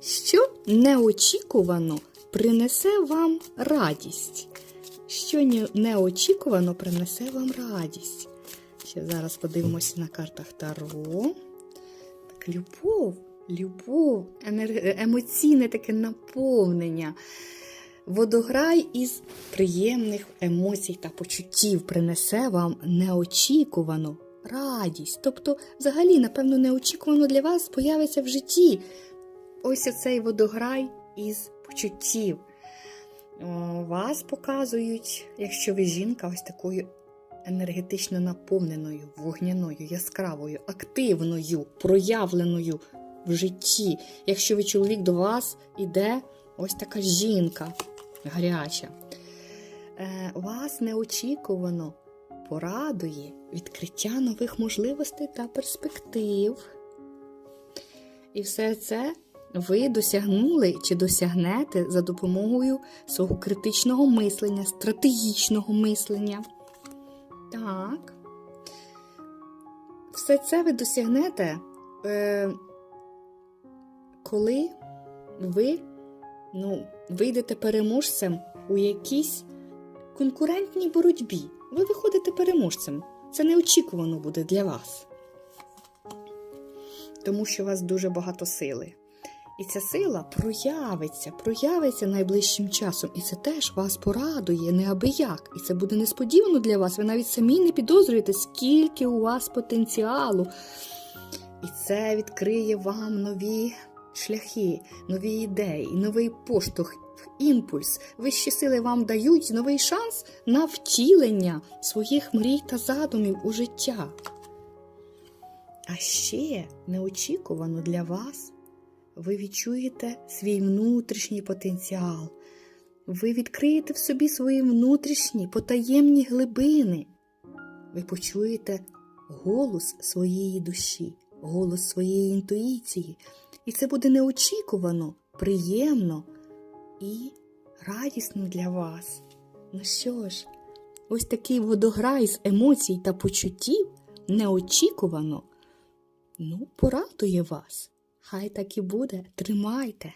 що неочікувано принесе вам радість. Що неочікувано принесе вам радість. Ще зараз подивимося на картах Таро. Так, любов, любов, емоційне таке наповнення. Водограй із приємних емоцій та почуттів принесе вам неочікувану радість. Тобто, взагалі, напевно, неочікувано для вас появиться в житті ось оцей водограй із почуттів. Вас показують, якщо ви жінка, ось такою енергетично наповненою, вогняною, яскравою, активною, проявленою в житті. Якщо ви чоловік до вас іде ось така жінка гаряча. Е, вас неочікувано порадує відкриття нових можливостей та перспектив. І все це ви досягнули чи досягнете за допомогою свого критичного мислення, стратегічного мислення. Так. Все це ви досягнете, е, коли ви ну, вийдете переможцем у якійсь конкурентній боротьбі. Ви виходите переможцем. Це неочікувано буде для вас. Тому що у вас дуже багато сили. І ця сила проявиться, проявиться найближчим часом. І це теж вас порадує неабияк. І це буде несподівано для вас. Ви навіть самі не підозрюєте, скільки у вас потенціалу. І це відкриє вам нові шляхи, нові ідеї, новий поштовх, імпульс. Вищі сили вам дають новий шанс на втілення своїх мрій та задумів у життя. А ще неочікувано для вас ви відчуєте свій внутрішній потенціал. Ви відкриєте в собі свої внутрішні потаємні глибини. Ви почуєте голос своєї душі, голос своєї інтуїції. І це буде неочікувано, приємно і радісно для вас. Ну що ж, ось такий водограй з емоцій та почуттів неочікувано. Ну, порадує вас. Хай так і буде. Тримайте.